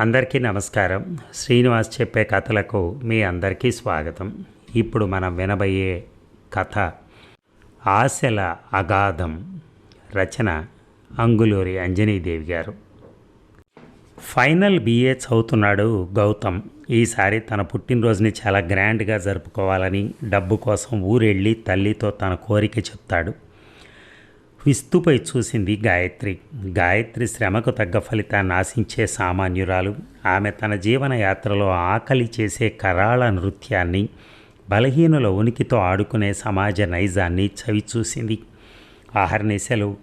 అందరికీ నమస్కారం. శ్రీనివాస్ చెప్పే కథలకు మీ అందరికీ స్వాగతం. ఇప్పుడు మనం వినబోయే కథ ఆశల అగాధం రచన అంగులూరి అంజనీదేవి గారు. ఫైనల్ బీఏ చదువుతున్నాడు గౌతమ్. ఈసారి తన పుట్టినరోజుని చాలా గ్రాండ్గా జరుపుకోవాలని డబ్బు కోసం ఊరెళ్ళి తల్లితో తన కోరిక చెప్తాడు. విస్తుపై చూసింది గాయత్రి. గాయత్రి శ్రమకు తగ్గ ఫలితాన్ని ఆశించే సామాన్యురాలు. ఆమె తన జీవన యాత్రలో ఆకలి చేసే కరాళ నృత్యాన్ని బలహీనుల ఉనికితో ఆడుకునే సమాజ నైజాన్ని చవి చూసింది. ఆహర్నిశలు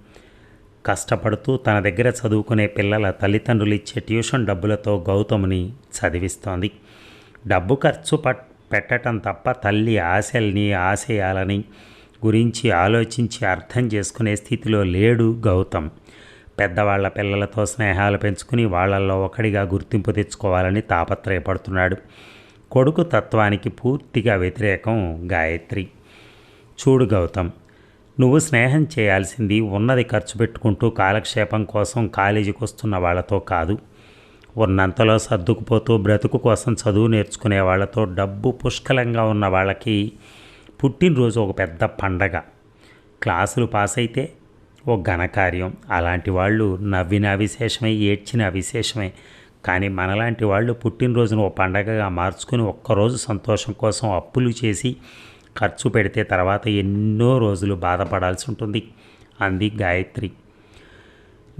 కష్టపడుతూ తన దగ్గర చదువుకునే పిల్లల తల్లిదండ్రులు ఇచ్చే ట్యూషన్ డబ్బులతో గౌతముని చదివిస్తోంది. డబ్బు ఖర్చు పట్ పెట్టడం తప్ప తల్లి ఆశల్ని ఆశయాలని గురించి ఆలోచించి అర్థం చేసుకునే స్థితిలో లేడు గౌతమ్. పెద్దవాళ్ళ పిల్లలతో స్నేహాలు పెంచుకుని వాళ్ళల్లో ఒకడిగా గుర్తింపు తెచ్చుకోవాలని తాపత్రయపడుతున్నాడు. కొడుకు తత్వానికి పూర్తిగా వ్యతిరేకం గాయత్రి. చూడు గౌతమ్ నువ్వు స్నేహం చేయాల్సింది ఉన్నది ఖర్చు పెట్టుకుంటూ కాలక్షేపం కోసం కాలేజీకి వస్తున్న వాళ్ళతో కాదు. ఉన్నంతలో సర్దుకుపోతూ బ్రతుకు కోసం చదువు నేర్చుకునే వాళ్ళతో డబ్బు పుష్కలంగా ఉన్న వాళ్ళకి పుట్టినరోజు ఒక పెద్ద పండగ. క్లాసులు పాస్ అయితే ఓ ఘనకార్యం. అలాంటి వాళ్ళు నవ్విన అవిశేషమే ఏడ్చిన అవిశేషమే. కానీ మనలాంటి వాళ్ళు పుట్టినరోజును ఓ పండగగా మార్చుకుని ఒక్కరోజు సంతోషం కోసం అప్పులు చేసి ఖర్చు పెడితే తర్వాత ఎన్నో రోజులు బాధపడాల్సి ఉంటుంది. అంది గాయత్రి.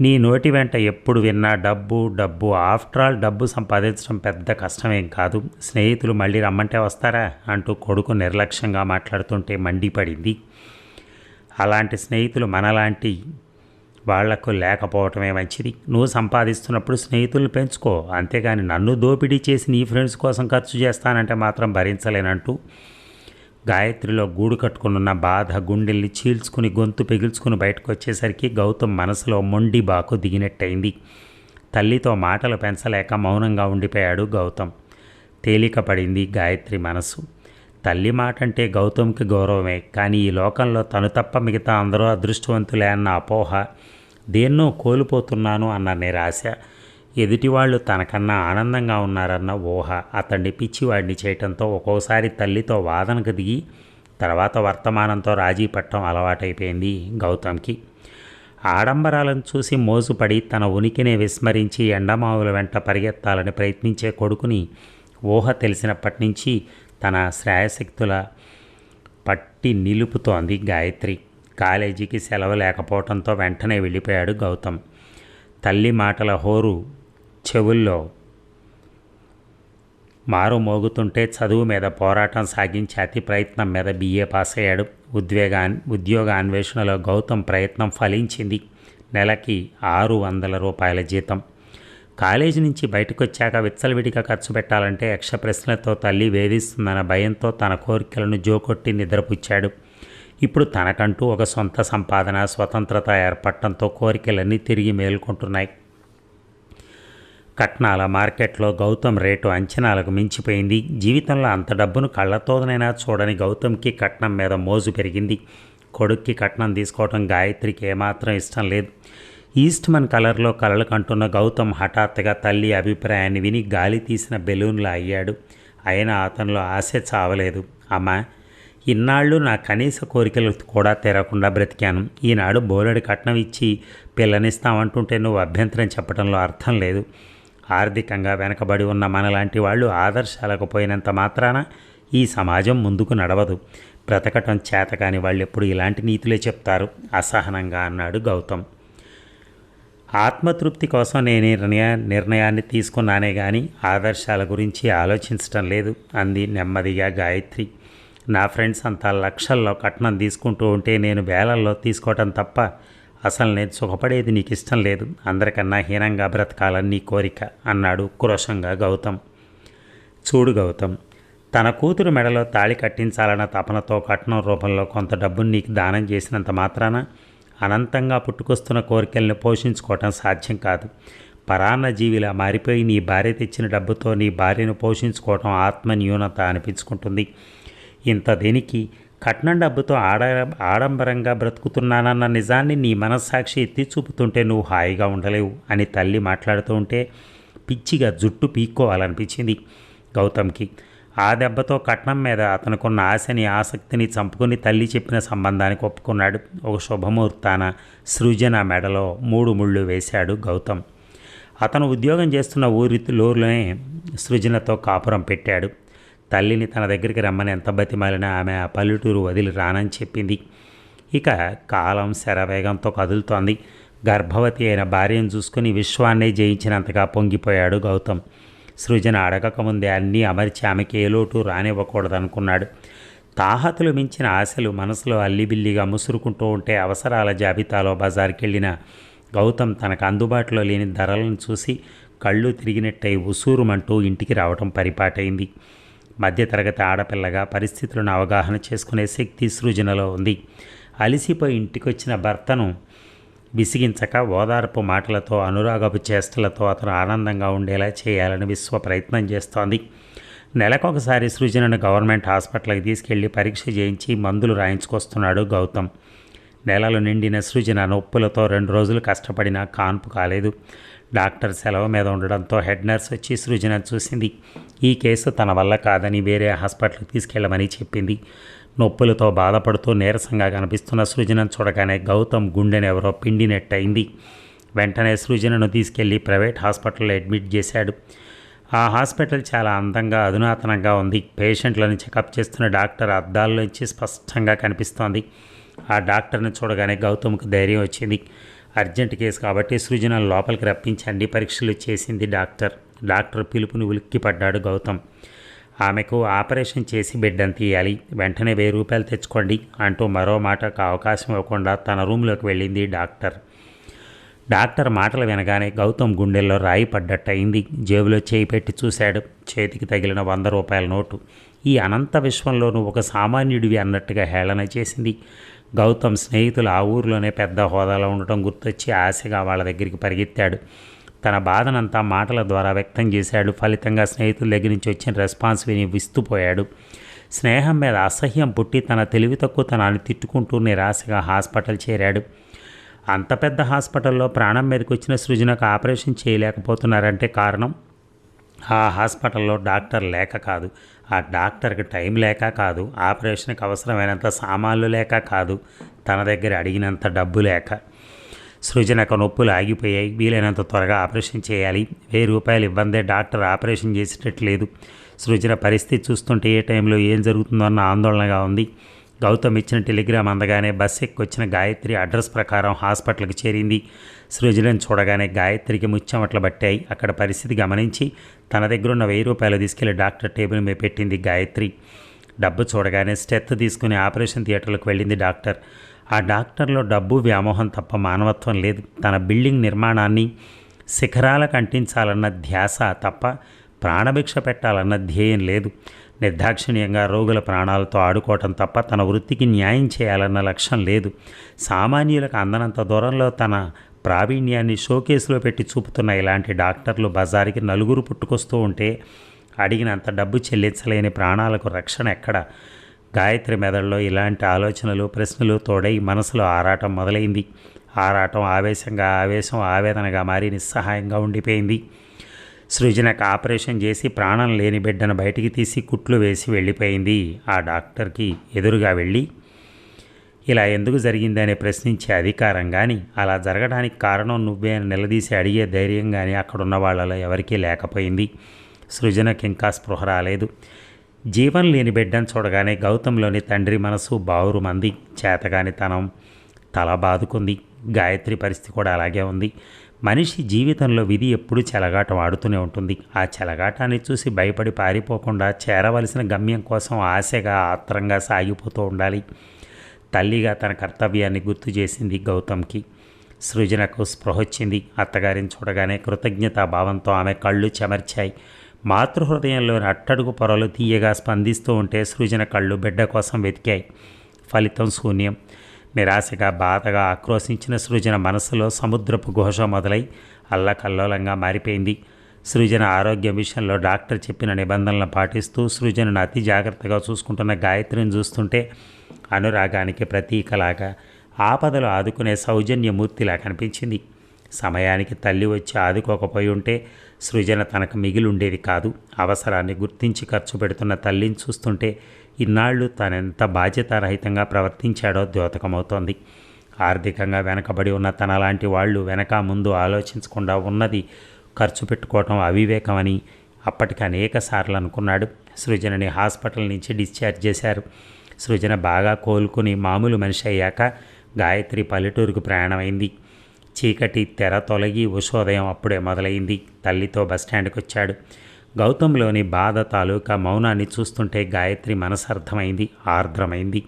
నీ నోటి వెంట ఎప్పుడు విన్నా డబ్బు డబ్బు. ఆఫ్టర్ ఆల్ డబ్బు సంపాదించడం పెద్ద కష్టమేం కాదు. స్నేహితులు మళ్ళీ రమ్మంటే వస్తారా? అంటూ కొడుకు నిర్లక్ష్యంగా మాట్లాడుతుంటే మండిపడింది. అలాంటి స్నేహితులు మనలాంటి వాళ్ళకు లేకపోవటమే మంచిది. నువ్వు సంపాదిస్తున్నప్పుడు స్నేహితులను పెంచుకో. అంతేగాని నన్ను దోపిడీ చేసి నీ ఫ్రెండ్స్ కోసం ఖర్చు చేస్తానంటే మాత్రం భరించలేనంటూ గాయత్రిలో గూడు కట్టుకున్న బాధ గుండెల్ని చీల్చుకుని గొంతు పెగిల్చుకుని బయటకు వచ్చేసరికి గౌతమ్ మనసులో మొండి బాకు దిగినట్టయింది. తల్లితో మాటలు పెంచలేక మౌనంగా ఉండిపోయాడు గౌతమ్. తేలిక పడింది గాయత్రి మనసు. తల్లి మాట అంటే గౌతమ్కి గౌరవమే కానీ ఈ లోకంలో తను తప్ప మిగతా అందరూ అదృష్టవంతులే అన్న అపోహ దేన్నో కోల్పోతున్నాను అన్న నిరాశ ఎదుటివాళ్ళు తనకన్నా ఆనందంగా ఉన్నారన్న ఊహ అతన్ని పిచ్చివాడిని చేయటంతో ఒక్కోసారి తల్లితో వాదనకు దిగి తర్వాత వర్తమానంతో రాజీ పట్టడం అలవాటైపోయింది గౌతమ్కి. ఆడంబరాలను చూసి మోసుపడి తన ఉనికినే విస్మరించి ఎండమావుల వెంట పరిగెత్తాలని ప్రయత్నించే కొడుకుని ఊహ తెలిసినప్పటి నుంచి తన శ్రేయశక్తుల పట్టి నిలుపుతోంది గాయత్రి. కాలేజీకి సెలవు లేకపోవడంతో వెంటనే వెళ్ళిపోయాడు గౌతమ్. తల్లి మాటల హోరు చెవుల్లో మారు మోగుతుంటే చదువు మీద పోరాటం సాగించి అతి ప్రయత్నం మీద బిఏ పాస్ అయ్యాడు. ఉద్వేగా ఉద్యోగ అన్వేషణలో గౌతమ్ ప్రయత్నం ఫలించింది. నెలకి ఆరు వందల రూపాయల జీతం. కాలేజీ నుంచి బయటకు వచ్చాక విచ్చలవిడిగా ఖర్చు పెట్టాలంటే యక్ష ప్రశ్నలతో తల్లి వేధిస్తుందన్న భయంతో తన కోరికలను జోకొట్టి నిద్రపుచ్చాడు. ఇప్పుడు తనకంటూ ఒక సొంత సంపాదన స్వతంత్రత ఏర్పడటంతో కోరికలన్నీ తిరిగి మేల్కొంటున్నాయి. కట్నాల మార్కెట్లో గౌతమ్ రేటు అంచనాలకు మించిపోయింది. జీవితంలో అంత డబ్బును కళ్ళతోనైనా చూడని గౌతమ్కి కట్నం మీద మోజు పెరిగింది. కొడుక్కి కట్నం తీసుకోవడం గాయత్రికి ఏమాత్రం ఇష్టం లేదు. ఈస్ట్మన్ కలర్లో కలలు కంటున్న గౌతమ్ హఠాత్తుగా తల్లి అభిప్రాయాన్ని విని గాలి తీసిన బెలూన్లా అయ్యాడు. అయినా అతనిలో ఆశ చావలేదు. అమ్మా ఇన్నాళ్ళు నా కనీస కోరికలు కూడా తెరకుండా బ్రతికాను. ఈనాడు బోలెడు కట్నం ఇచ్చి పిల్లనిస్తామంటుంటే నువ్వు అభ్యంతరం చెప్పడంలో అర్థం లేదు. ఆర్థికంగా వెనకబడి ఉన్న మనలాంటి వాళ్ళు ఆదర్శాలకు పోయినంత మాత్రాన ఈ సమాజం ముందుకు నడవదు. బ్రతకటం చేతకాని వాళ్ళు ఎప్పుడు ఇలాంటి నీతులే చెప్తారు. అసహనంగా అన్నాడు గౌతమ్. ఆత్మతృప్తి కోసం నేను నిర్ణయ నిర్ణయాన్ని తీసుకున్నానే కానీ ఆదర్శాల గురించి ఆలోచించటం లేదు అంది నెమ్మదిగా గాయత్రి. నా ఫ్రెండ్స్ అంతా లక్షల్లో కట్నం తీసుకుంటూ ఉంటే నేను వేలల్లో తీసుకోవటం తప్ప అసలు నేను సుఖపడేది నీకు ఇష్టం లేదు. అందరికన్నా హీనంగా బ్రతకాలని నీ కోరిక అన్నాడు క్రోషంగా గౌతమ్. చూడు గౌతమ్ తన కూతురు మెడలో తాళి కట్టించాలన్న తపనతో కట్నం రూపంలో కొంత డబ్బును నీకు దానం చేసినంత మాత్రాన అనంతంగా పుట్టుకొస్తున్న కోరికల్ని పోషించుకోవటం సాధ్యం కాదు. పరాన్న జీవిలా మారిపోయి నీ భార్య తెచ్చిన డబ్బుతో నీ భార్యను పోషించుకోవటం ఆత్మ న్యూనత అనిపించుకుంటుంది. ఇంత దేనికి? కట్నం డబ్బుతో ఆడ ఆడంబరంగా బ్రతుకుతున్నానన్న నిజాన్ని నీ మనస్సాక్షి ఎత్తి చూపుతుంటే నువ్వు హాయిగా ఉండలేవు అని తల్లి మాట్లాడుతూ ఉంటే పిచ్చిగా జుట్టు పీక్కోవాలనిపించింది గౌతమ్కి. ఆ దెబ్బతో కట్నం మీద అతనుకున్న ఆశని ఆసక్తిని చంపుకొని తల్లి చెప్పిన సంబంధానికి ఒప్పుకున్నాడు. ఒక శుభముహూర్తాన సృజన మెడలో మూడు ముళ్ళు వేశాడు గౌతమ్. అతను ఉద్యోగం చేస్తున్న ఊరి లోరులోనే సృజనతో కాపురం పెట్టాడు. తల్లిని తన దగ్గరికి రమ్మని ఎంత బతిమాలినా ఆమె ఆ పల్లెటూరు వదిలి రానని చెప్పింది. ఇక కాలం శరవేగంతో కదులుతోంది. గర్భవతి అయిన భార్యను చూసుకుని విశ్వాన్నే జయించినంతగా పొంగిపోయాడు గౌతమ్. సృజన అడగకముందే అన్నీ అమర్చి ఆమెకి ఏ లోటు రానివ్వకూడదనుకున్నాడు. తాహతులు మించిన ఆశలు మనసులో అల్లిబిల్లిగా ముసురుకుంటూ ఉంటే అవసరాల జాబితాలో బజార్కి వెళ్ళిన గౌతమ్ తనకు అందుబాటులో లేని ధరలను చూసి కళ్ళు తిరిగినట్టయి ఉసూరుమంటూ ఇంటికి రావటం పరిపాటైంది. మధ్యతరగతి ఆడపిల్లగా పరిస్థితులను అవగాహన చేసుకునే శక్తి సృజనలో ఉంది. అలిసిపోయి ఇంటికొచ్చిన భర్తను విసిగించక ఓదార్పు మాటలతో అనురాగపు చేష్టలతో అతను ఆనందంగా ఉండేలా చేయాలని విశ్వ ప్రయత్నం చేస్తోంది. నెలకొకసారి సృజనను గవర్నమెంట్ హాస్పిటల్కి తీసుకెళ్ళి పరీక్ష చేయించి మందులు రాయించుకొస్తున్నాడు గౌతమ్. నెలలు నిండిన సృజన నొప్పులతో రెండు రోజులు కష్టపడినా కాన్పు కాలేదు. డాక్టర్ సెలవు మీద ఉండడంతో హెడ్ నర్స్ వచ్చి సృజన చూసింది. ఈ కేసు తన వల్ల కాదని వేరే హాస్పిటల్కి తీసుకెళ్ళమని చెప్పింది. నొప్పులతో బాధపడుతూ నీరసంగా కనిపిస్తున్న సృజనను చూడగానే గౌతమ్ గుండెను ఎవరో పిండినట్టయింది వెంటనే సృజనను తీసుకెళ్ళి ప్రైవేట్ హాస్పిటల్లో అడ్మిట్ చేశాడు. ఆ హాస్పిటల్ చాలా అందంగా అధునాతనంగా ఉంది. పేషెంట్లను చెకప్ చేస్తున్న డాక్టర్ అద్దాల్లోంచి స్పష్టంగా కనిపిస్తోంది. ఆ డాక్టర్ని చూడగానే గౌతమ్కు ధైర్యం వచ్చింది. అర్జెంట్ కేసు కాబట్టి సృజన లోపలికి రప్పించండి. పరీక్షలు చేసింది డాక్టర్. డాక్టర్ పిలుపుని ఉలిక్కిపడ్డాడు గౌతమ్. ఆమెకు ఆపరేషన్ చేసి బిడ్డను తీయాలి వెంటనే వెయ్యి రూపాయలు తెచ్చుకోండి అంటూ మరో మాటకు అవకాశం ఇవ్వకుండా తన రూమ్లోకి వెళ్ళింది డాక్టర్. డాక్టర్ మాటలు వినగానే గౌతమ్ గుండెల్లో రాయి పడ్డట్టయింది. జేబులో చేయి పెట్టి చూశాడు. చేతికి తగిలిన వంద రూపాయల నోటు. ఈ అనంత విశ్వంలో నువ్వు ఒక సామాన్యుడివి అన్నట్టుగా హేళన చేసింది. గౌతమ్ స్నేహితులు ఆ ఊరిలోనే పెద్ద హోదాలో ఉండటం గుర్తొచ్చి ఆశగా వాళ్ళ దగ్గరికి పరిగెత్తాడు. తన బాధనంతా మాటల ద్వారా వ్యక్తం చేశాడు. ఫలితంగా స్నేహితుల దగ్గర నుంచి వచ్చిన రెస్పాన్స్ విని విస్తుపోయాడు స్నేహం మీద అసహ్యం పుట్టి తన తెలివి తక్కువ తనని తిట్టుకుంటూ నిరాశగా హాస్పిటల్ చేరాడు. అంత పెద్ద హాస్పిటల్లో ప్రాణం మీదకి వచ్చిన సృజనకు ఆపరేషన్ చేయలేకపోతున్నారంటే కారణం? ఆ హాస్పిటల్లో డాక్టర్ లేక కాదు. ఆ డాక్టర్కి టైం లేక కాదు ఆపరేషన్కి అవసరమైనంత సామాన్లు లేక కాదు తన దగ్గర అడిగినంత డబ్బు లేక. సృజనకు నొప్పులు ఆగిపోయాయి వీలైనంత త్వరగా ఆపరేషన్ చేయాలి. వెయ్యి రూపాయలు ఇబ్బందే డాక్టర్ ఆపరేషన్ చేసేటట్లేదు. సృజన పరిస్థితి చూస్తుంటే ఏ టైంలో ఏం జరుగుతుందో అన్న ఆందోళనగా ఉంది. గౌతమ్ ఇచ్చిన టెలిగ్రామ్ అందగానే బస్ ఎక్కొచ్చిన గాయత్రి అడ్రస్ ప్రకారం హాస్పిటల్కి చేరింది. సృజనని చూడగానే గాయత్రికి ముచ్చమట్లు పట్టాయి. అక్కడ పరిస్థితి గమనించి తన దగ్గర ఉన్న వెయ్యి రూపాయలు తీసుకెళ్ళి డాక్టర్ టేబుల్ మీద పెట్టింది గాయత్రి. డబ్బు చూడగానే స్టెత్ తీసుకుని ఆపరేషన్ థియేటర్లకు వెళ్ళింది డాక్టర్. ఆ డాక్టర్లో డబ్బు వ్యామోహం తప్ప మానవత్వం లేదు. తన బిల్డింగ్ నిర్మాణాన్ని శిఖరాలకు అంటించాలన్న ధ్యాస తప్ప ప్రాణభిక్ష పెట్టాలన్న ధ్యేయం లేదు. నిర్దాక్షిణ్యంగా రోగుల ప్రాణాలతో ఆడుకోవటం తప్ప తన వృత్తికి న్యాయం చేయాలన్న లక్ష్యం లేదు. సామాన్యులకు అందనంత దూరంలో తన ప్రావీణ్యాన్ని షోకేసులో పెట్టి చూపుతున్న ఇలాంటి డాక్టర్లు బజారుకి నలుగురు పుట్టుకొస్తూ ఉంటే అడిగినంత డబ్బు చెల్లించలేని ప్రాణాలకు రక్షణ ఎక్కడ? గాయత్రి మెదడులో ఇలాంటి ఆలోచనలు ప్రశ్నలు తోడై మనసులో ఆరాటం మొదలైంది. ఆరాటం ఆవేశంగా ఆవేశం ఆవేదనగా మారి నిస్సహాయంగా ఉండిపోయింది. సృజనకు ఆపరేషన్ చేసి ప్రాణం లేని బిడ్డను బయటికి తీసి కుట్లు వేసి వెళ్ళిపోయింది. ఆ డాక్టర్కి ఎదురుగా వెళ్ళి ఇలా ఎందుకు జరిగిందని ప్రశ్నించే అధికారం కానీ అలా జరగడానికి కారణం నువ్వే అని నిలదీసి అడిగే ధైర్యం కానీ అక్కడున్న వాళ్ళలో ఎవరికీ లేకపోయింది. సృజనకి ఇంకా స్పృహ రాలేదు. జీవం లేని బిడ్డను చూడగానే గౌతంలోని తండ్రి మనసు బావురు మంది చేతగాని తనం తల బాదుకుంది. గాయత్రి పరిస్థితి కూడా అలాగే ఉంది. మనిషి జీవితంలో విధి ఎప్పుడూ చెలగాటం ఆడుతూనే ఉంటుంది. ఆ చెలగాటాన్ని చూసి భయపడి పారిపోకుండా చేరవలసిన గమ్యం కోసం ఆశగా ఆత్రంగా సాగిపోతూ ఉండాలి. తల్లిగా తన కర్తవ్యాన్ని గుర్తు చేసింది గౌతమ్కి. సృజనకు స్పృహొచ్చింది అత్తగారిని చూడగానే కృతజ్ఞతా భావంతో ఆమె కళ్ళు చెమర్చాయి. మాతృహృదయంలోని అట్టడుగు పొరలు తీయగా స్పందిస్తూ ఉంటే సృజన కళ్ళు బిడ్డ కోసం వెతికాయి. ఫలితం శూన్యం. నిరాశగా బాధగా ఆక్రోశించిన సృజన మనసులో సముద్రపు ఘోష మొదలై అల్లకల్లోలంగా మారిపోయింది. సృజన ఆరోగ్యం విషయంలో డాక్టర్ చెప్పిన నిబంధనలను పాటిస్తూ సృజనను అతి జాగ్రత్తగా చూసుకుంటున్న గాయత్రిని చూస్తుంటే అనురాగానికి ప్రతీకలాగా ఆపదలు ఆదుకునే సౌజన్యమూర్తిలా కనిపించింది. సమయానికి తల్లి వచ్చి ఆదుకోకపోయి ఉంటే సృజన తనకు మిగిలి ఉండేది కాదు. అవసరాన్ని గుర్తించి ఖర్చు పెడుతున్న తల్లిని చూస్తుంటే ఇన్నాళ్ళు తనెంత బాధ్యతారహితంగా ప్రవర్తించాడో ద్యోతకమవుతోంది. ఆర్థికంగా వెనకబడి ఉన్న తనలాంటి వాళ్ళు వెనక ముందు ఆలోచించకుండా ఉన్నది ఖర్చు పెట్టుకోవటం అవివేకమని అప్పటికి అనేక సార్లు అనుకున్నాడు. సృజనని హాస్పిటల్ నుంచి డిశ్చార్జ్ చేశారు. సృజన బాగా కోలుకుని మామూలు మనిషి అయ్యాక గాయత్రి పల్లెటూరుకు ప్రయాణమైంది. చీకటి తెర తొలగి ఉషోదయం అప్పుడే మొదలైంది. తల్లితో బస్టాండ్కి వచ్చాడు గౌతంలోని బాధ తాలూకా మౌనాన్ని చూస్తుంటే గాయత్రి మనసర్థమైంది ఆర్ద్రమైంది.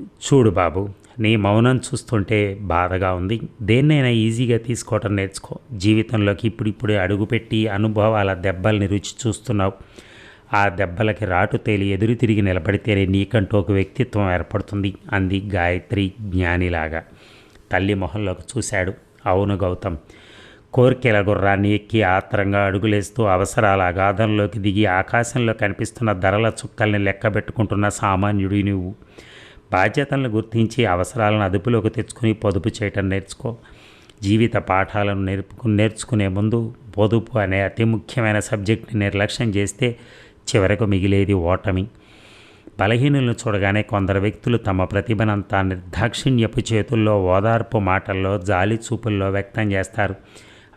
చూడు బాబు నీ మౌనం చూస్తుంటే బాధగా ఉంది. దేన్నైనా ఈజీగా తీసుకోవటం నేర్చుకో. జీవితంలోకి ఇప్పుడిప్పుడే అడుగుపెట్టి అనుభవాల దెబ్బల్ని రుచి చూస్తున్నావు. ఆ దెబ్బలకి రాటు తేలి ఎదురు తిరిగి నిలబడితేనే నీకంటూ ఒక వ్యక్తిత్వం ఏర్పడుతుంది అంది గాయత్రి జ్ఞానిలాగా. తల్లి మొహంలోకి చూశాడు. అవును గౌతమ్ కోరికల గుర్రాన్ని ఎక్కి ఆత్రంగా అడుగులేస్తూ అవసరాల అగాధంలోకి దిగి ఆకాశంలో కనిపిస్తున్న ధరల చుక్కల్ని లెక్కబెట్టుకుంటున్న సామాన్యుడి నువ్వు. బాధ్యతలను గుర్తించి అవసరాలను అదుపులోకి తెచ్చుకుని పొదుపు చేయటం నేర్చుకో. జీవిత పాఠాలను నేర్పుకు నేర్చుకునే ముందు పొదుపు అనే అతి ముఖ్యమైన సబ్జెక్ట్ని నిర్లక్ష్యం చేస్తే చివరకు మిగిలేది ఓటమి. బలహీనులను చూడగానే కొందరు వ్యక్తులు తమ ప్రతిభనంతా నిర్దాక్షిణ్యపు చేతుల్లో ఓదార్పు మాటల్లో జాలి చూపుల్లో వ్యక్తం చేస్తారు.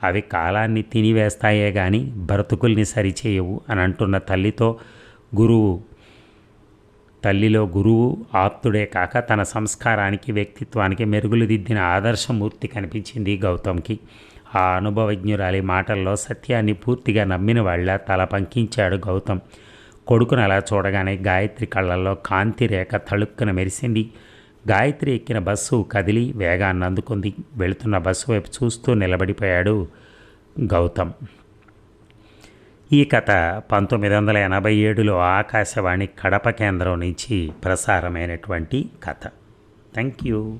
అవి కాలాన్ని తినివేస్తాయే కానీ బ్రతుకుల్ని సరిచేయవు అని అంటున్న తల్లితో గురువు. తల్లిలో గురువు ఆప్తుడే కాక తన సంస్కారానికి వ్యక్తిత్వానికి మెరుగులు దిద్దిన ఆదర్శమూర్తి కనిపించింది గౌతమ్కి. ఆ అనుభవజ్ఞురాలి మాటల్లో సత్యాన్ని పూర్తిగా నమ్మిన వాళ్ళ తల పంకించాడు గౌతమ్. కొడుకును అలా చూడగానే గాయత్రి కళ్ళల్లో కాంతి రేఖ తళుక్కున మెరిసింది. గాయత్రి ఎక్కిన బస్సు కదిలి వేగాన్ని అందుకుంది. వెళుతున్న బస్సు వైపు చూస్తూ నిలబడిపోయాడు గౌతమ్. ఈ కథ పంతొమ్మిది వందల ఎనభై ఏడులో ఆకాశవాణి కడప కేంద్రం నుంచి ప్రసారమైనటువంటి కథ. Thank you.